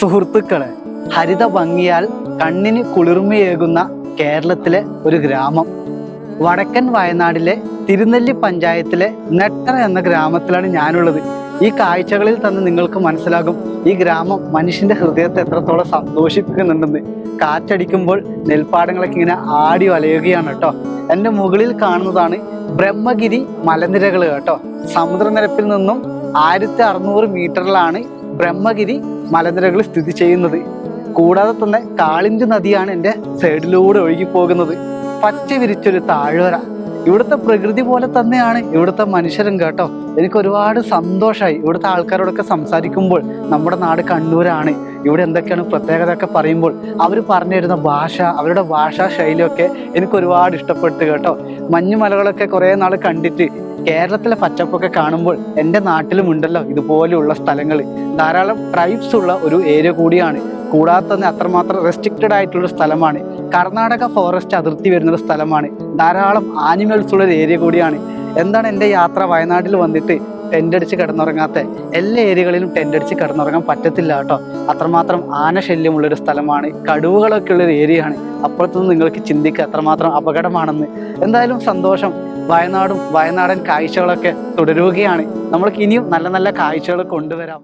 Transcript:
സുഹൃത്തുക്കളെ ഹരിത ഭംഗിയാൽ കണ്ണിന് കുളിർമയേകുന്ന കേരളത്തിലെ ഒരു ഗ്രാമം. വടക്കൻ വയനാടിലെ തിരുനെല്ലി പഞ്ചായത്തിലെ നെട്ടറ എന്ന ഗ്രാമത്തിലാണ് ഞാനുള്ളത്. ഈ കാഴ്ചകളിൽ തന്നെ നിങ്ങൾക്ക് മനസ്സിലാകും ഈ ഗ്രാമം മനുഷ്യന്റെ ഹൃദയത്തെ എത്രത്തോളം സന്തോഷിപ്പിക്കുന്നുണ്ടെന്ന്. കാറ്റടിക്കുമ്പോൾ നെൽപ്പാടങ്ങളൊക്കെ ഇങ്ങനെ ആടി വലയുകയാണ് കേട്ടോ. എന്റെ മുകളിൽ കാണുന്നതാണ് ബ്രഹ്മഗിരി മലനിരകൾ കേട്ടോ. സമുദ്രനിരപ്പിൽ നിന്നും ആയിരത്തി അറുന്നൂറ് മീറ്ററിലാണ് ബ്രഹ്മഗിരി മലനിരകൾ സ്ഥിതി ചെയ്യുന്നത്. കൂടാതെ തന്നെ കാളിന്റെ നദിയാണ് എന്റെ സൈഡിലൂടെ ഒഴുകി പോകുന്നത് പച്ച വിരിച്ചൊരു താഴ്വര. ഇവിടുത്തെ പ്രകൃതി പോലെ തന്നെയാണ് ഇവിടുത്തെ മനുഷ്യരും കേട്ടോ. എനിക്ക് ഒരുപാട് സന്തോഷമായി ഇവിടുത്തെ ആൾക്കാരോടൊക്കെ സംസാരിക്കുമ്പോൾ നമ്മുടെ നാട് കണ്ണൂരാണ്. ഇവിടെ എന്തൊക്കെയാണ് പ്രത്യേകത ഒക്കെ പറയുമ്പോൾ അവർ പറഞ്ഞു തരുന്ന ഭാഷ അവരുടെ ഭാഷാ ശൈലിയൊക്കെ എനിക്ക് ഒരുപാട് ഇഷ്ടപ്പെട്ടു കേട്ടോ. മഞ്ഞുമലകളൊക്കെ കുറേ നാൾ കണ്ടിട്ട് കേരളത്തിലെ പച്ചപ്പൊക്കെ കാണുമ്പോൾ എന്റെ നാട്ടിലും ഉണ്ടല്ലോ ഇതുപോലെയുള്ള സ്ഥലങ്ങൾ ധാരാളം ട്രൈബ്സ് ഉള്ള ഒരു ഏരിയ കൂടിയാണ്. കൂടാതെ തന്നെ അത്രമാത്രം റെസ്ട്രിക്റ്റഡ് ആയിട്ടുള്ള സ്ഥലമാണ്. കർണാടക ഫോറസ്റ്റ് അതിർത്തി വരുന്ന സ്ഥലമാണ്. ധാരാളം ആനിമൽസ് ഉള്ള ഒരു ഏരിയ കൂടിയാണ്. എന്താണ് എന്റെ യാത്ര? വയനാട്ടിൽ വന്നിട്ട് ടെന്റ് അടിച്ച് കിടന്നുറങ്ങാത്ത എല്ലാ ഏരിയകളിലും ടെന്റ് അടിച്ച് കിടന്നുറങ്ങാൻ പറ്റത്തില്ല കേട്ടോ. അത്രമാത്രം ആന ആനശല്യമുള്ളൊരു സ്ഥലമാണ്. കടുവകളൊക്കെ ഉള്ളൊരു ഏരിയയാണ് അപ്പുറത്തുനിന്ന് നിങ്ങൾക്ക് ചിന്തിക്കുക അത്രമാത്രം അപകടമാണെന്ന്. എന്തായാലും സന്തോഷം. വയനാടും വയനാടൻ കാഴ്ചകളൊക്കെ തുടരുകയാണ്. നമ്മൾക്ക് ഇനിയും നല്ല നല്ല കാഴ്ചകൾ കൊണ്ടുവരാം.